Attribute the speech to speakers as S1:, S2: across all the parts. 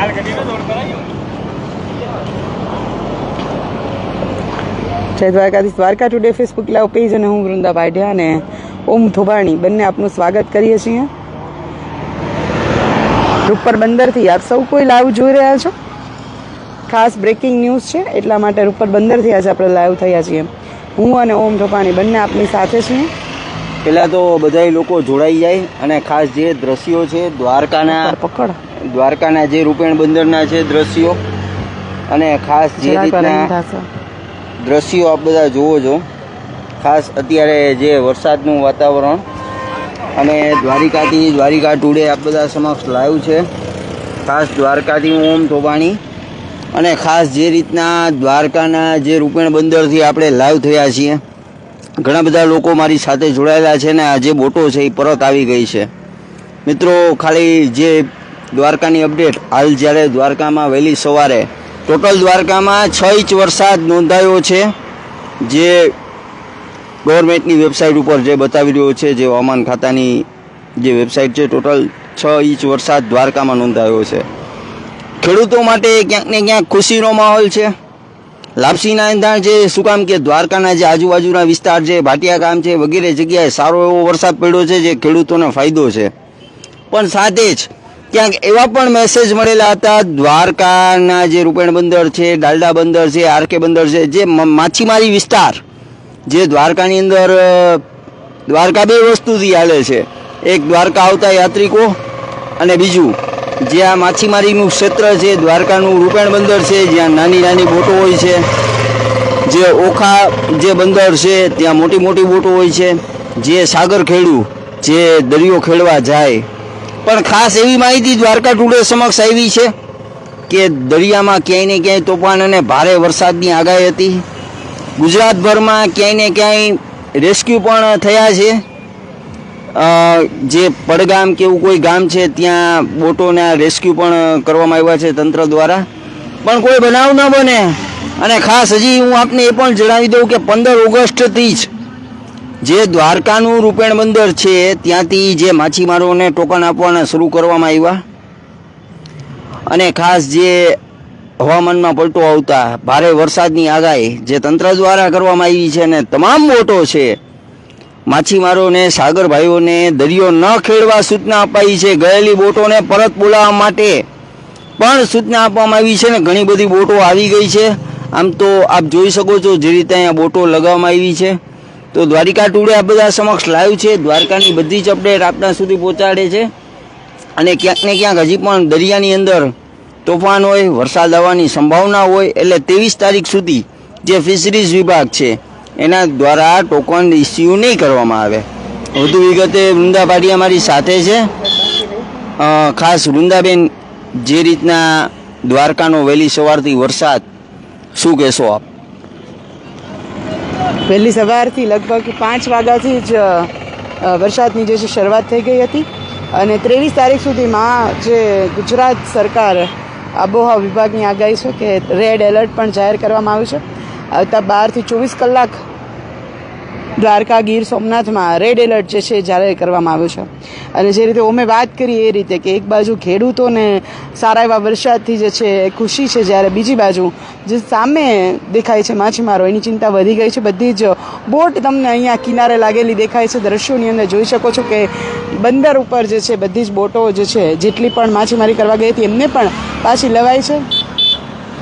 S1: જય Dwarkadhish. Dwarka today Facebook live page અને હું વૃંદા પાઢ્યા અને ઓમ થોબાણી બંને આપનું સ્વાગત કરીએ છીએ. રૂપર બંદરથી આપ સૌ કોઈ લાઈવ જોઈ રહ્યા છો? ખાસ બ્રેકિંગ ન્યૂઝ છે એટલા માટે રૂપર બંદરથી આજે આપણે લાઈવ થયા છીએ. હું અને ઓમ થોપાણી બંને આપની સાથે છીએ.
S2: પહેલાં તો બધાય લોકો જોડાઈ જાય અને ખાસ જે દ્રશ્યો છે દ્વારકાના
S1: પકડ.
S2: દ્વારકાના જે રૂપેણ બંદરના છે દ્રશ્યો અને ખાસ જે રીતના દ્રશ્યો આપ બધા જુઓ છો. ખાસ અત્યારે જે વરસાદનું વાતાવરણ અને દ્વારિકાથી દ્વારિકા ટુડે આપ બધા સમક્ષ લાવ્યું છે. ખાસ દ્વારકાથી હું ઓમ થોબાણી અને ખાસ જે રીતના દ્વારકાના જે રૂપેણ બંદરથી આપણે લાઈવ થયા છીએ. ઘણા બધા લોકો મારી સાથે જોડાયેલા છે ને આ જે બોટો છે એ પરત આવી ગઈ છે. મિત્રો ખાલી જે દ્વારકાની અપડેટ. હાલ જ્યારે દ્વારકામાં વહેલી સવારે. ટોટલ દ્વારકામાં છ ઇંચ વરસાદ નોંધાયો છે. જે ગવર્મેન્ટની વેબસાઇટ ઉપર જે બતાવી રહ્યો છે, જે હવામાન ખાતાની જે વેબસાઇટ છે, ટોટલ છ ઇંચ વરસાદ દ્વારકામાં નોંધાયો છે. ખેડૂતો માટે ક્યાંક ને ક્યાંક ખુશીનો માહોલ છે. લાપસીના એંધાણ છે, શું કામ કે દ્વારકાના જે આજુબાજુના વિસ્તાર છે ભાટિયા ગામ છે, વગેરે જગ્યાએ સારો એવો વરસાદ પડ્યો છે, જે ખેડૂતોને ફાયદો છે. પણ સાથે જ ક્યાંક એવા પણ મેસેજ મળેલા હતા, દ્વારકાના જે રૂપેણ બંદર છે, ડાલડા બંદર છે, આરકે બંદર છે, જે માછીમારી વિસ્તાર, જે દ્વારકાની અંદર દ્વારકા બે વસ્તુથી હાલે છે. એક દ્વારકા આવતા યાત્રિકો અને બીજું જે આ માછીમારીનું ક્ષેત્ર છે, દ્વારકાનું રૂપેણ બંદર છે, જ્યાં નાની નાની બોટો હોય છે, જે ઓખા જે બંદર છે, ત્યાં મોટી મોટી બોટો હોય છે, જે સાગર ખેડું જે દરિયો ખેડવા જાય પણ ખાસ એવી માહિતી દ્વારકા ટુડે સમક્ષ આવી છે કે દરિયામાં ક્યાંય ને ક્યાંય તોફાન અને ભારે વરસાદની આગાહી હતી. ગુજરાતભરમાં ક્યાંય ને ક્યાંય રેસ્ક્યુ પણ થયા છે. જે પડગામ કે એવું કોઈ ગામ છે, ત્યાં બોટોના રેસ્ક્યુ પણ કરવામાં આવ્યા છે તંત્ર દ્વારા. પણ કોઈ બનાવ ન બને. અને ખાસ હજી હું આપને એ પણ જણાવી દઉં કે પંદર ઓગસ્ટથી જ જે દ્વારકાનું રૂપેણ બંદર છે, ત્યાંથી જે માછીમારોને ટોકન આપવાના શરૂ કરવામાં આવ્યા. અને ખાસ જે હવામાનમાં પલટો આવતા, ભારે વરસાદની આગાહી જે તંત્ર દ્વારા કરવામાં આવી છે અને તમામ બોટો છે, માછીમારોને સાગર ભાઈઓને દરિયો ન ખેડવા સૂચના અપાઈ છે. ગયેલી બોટોને પરત બોલાવવા માટે પણ સૂચના આપવામાં આવી છે ને ઘણી બધી બોટો આવી ગઈ છે. આમ તો આપ જોઈ શકો છો જે રીતે અહીંયા બોટો લગાવવામાં આવી છે. તો દ્વારિકા ટુડે આ બધા સમક્ષ લાવ્યું છે. દ્વારકાની બધી જ અપડેટ આપના સુધી પહોંચાડે છે. અને ક્યાંક ને ક્યાંક હજી પણ દરિયાની અંદર તોફાન હોય, વરસાદ આવવાની સંભાવના હોય, એટલે ત્રેવીસ તારીખ સુધી જે ફિશરીઝ વિભાગ છે, એના દ્વારા ટોકન ઇસ્યુ નહીં કરવામાં આવે. વધુ વિગતે વૃંદા પાટિયા મારી સાથે છે. ખાસ વૃંદાબેન, જે રીતના દ્વારકાનો વહેલી સવારથી વરસાદ શું કહેશો આપ?
S1: વહેલી સવારથી લગભગ પાંચ વાગ્યાથી જ વરસાદની જે છે શરૂઆત થઈ ગઈ હતી. અને ત્રેવીસ તારીખ સુધીમાં જે ગુજરાત સરકાર આબોહવા વિભાગની આગાહી છે કે રેડ એલર્ટ પણ જાહેર કરવામાં આવ્યું છે. આવતા બારથી ચોવીસ કલાક દ્વારકા ગીર સોમનાથમાં રેડ એલર્ટ જે છે જાહેર કરવામાં આવ્યું છે. અને જે રીતે ઓમે વાત કરી એ રીતે કે એક બાજુ ખેડૂતોને સારા એવા વરસાદથી જે છે એ ખુશી છે, જ્યારે બીજી બાજુ જે સામે દેખાય છે માછીમારો, એની ચિંતા વધી ગઈ છે. બધી જ બોટ તમને અહીંયા કિનારે લાગેલી દેખાય છે. દ્રશ્યોની અંદર જોઈ શકો છો કે બંદર ઉપર જે છે બધી જ બોટો જે છે જેટલી પણ માછીમારી કરવા ગઈ હતી એમને પણ પાછી લવાય છે.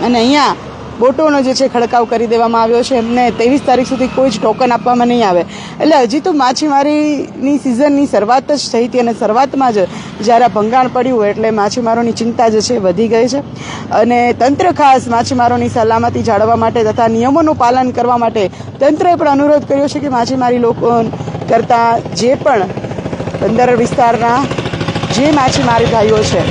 S1: અને અહીંયા બોટોનો જે છે ખડકાવ કરી દેવામાં આવ્યો છે. એમને ત્રેવીસ તારીખ સુધી કોઈ જ ટોકન આપવામાં નહીં આવે. એટલે હજી તો માછીમારીની સિઝનની શરૂઆત જ થઈ હતી અને શરૂઆતમાં જ જ્યારે ભંગાણ પડ્યું એટલે માછીમારોની ચિંતા જે છે વધી ગઈ છે. અને તંત્ર ખાસ માછીમારોની સલામતી જાળવવા માટે તથા નિયમોનું પાલન કરવા માટે તંત્રએ પણ અનુરોધ કર્યો છે કે માછીમારી લોકો કરતા જે પણ બંદર વિસ્તારના જે માછીમારી ભાઈઓ છે,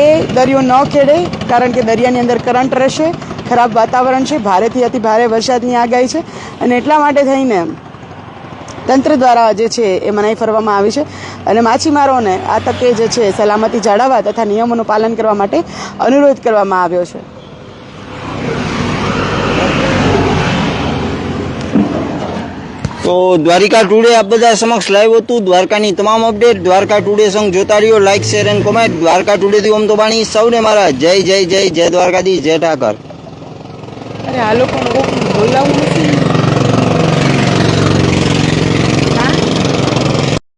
S1: એ દરિયો ન ખેડે, કારણ કે દરિયાની અંદર કરંટ રહેશે. ખરાબ વાતાવરણ છે, ભારેથી અતિ ભારે વરસાદની આગાહી છે અને એટલા માટે થઈને તંત્ર દ્વારા જે છે એ મનાઈ ફરવામાં આવી છે. અને માછીમારોને આ તકે જે છે સલામતી જાળવવા તથા નિયમોનું પાલન કરવા માટે અનુરોધ કરવામાં આવ્યો છે.
S2: તો દ્વારિકા ટુડે આપ બધા સમક્ષ લાઈવ હતું. દ્વારકાની તમામ અપડેટ દ્વારકા ટુડે સંગ જોતા રહ્યો like share and comment Dwarka today થી ઓમ તો બાણી. સૌને મારા જય જય જય જય દ્વારકાધી જય ઠાકર.
S1: અરે આ લોકોને કોક બોલાવવું નથી.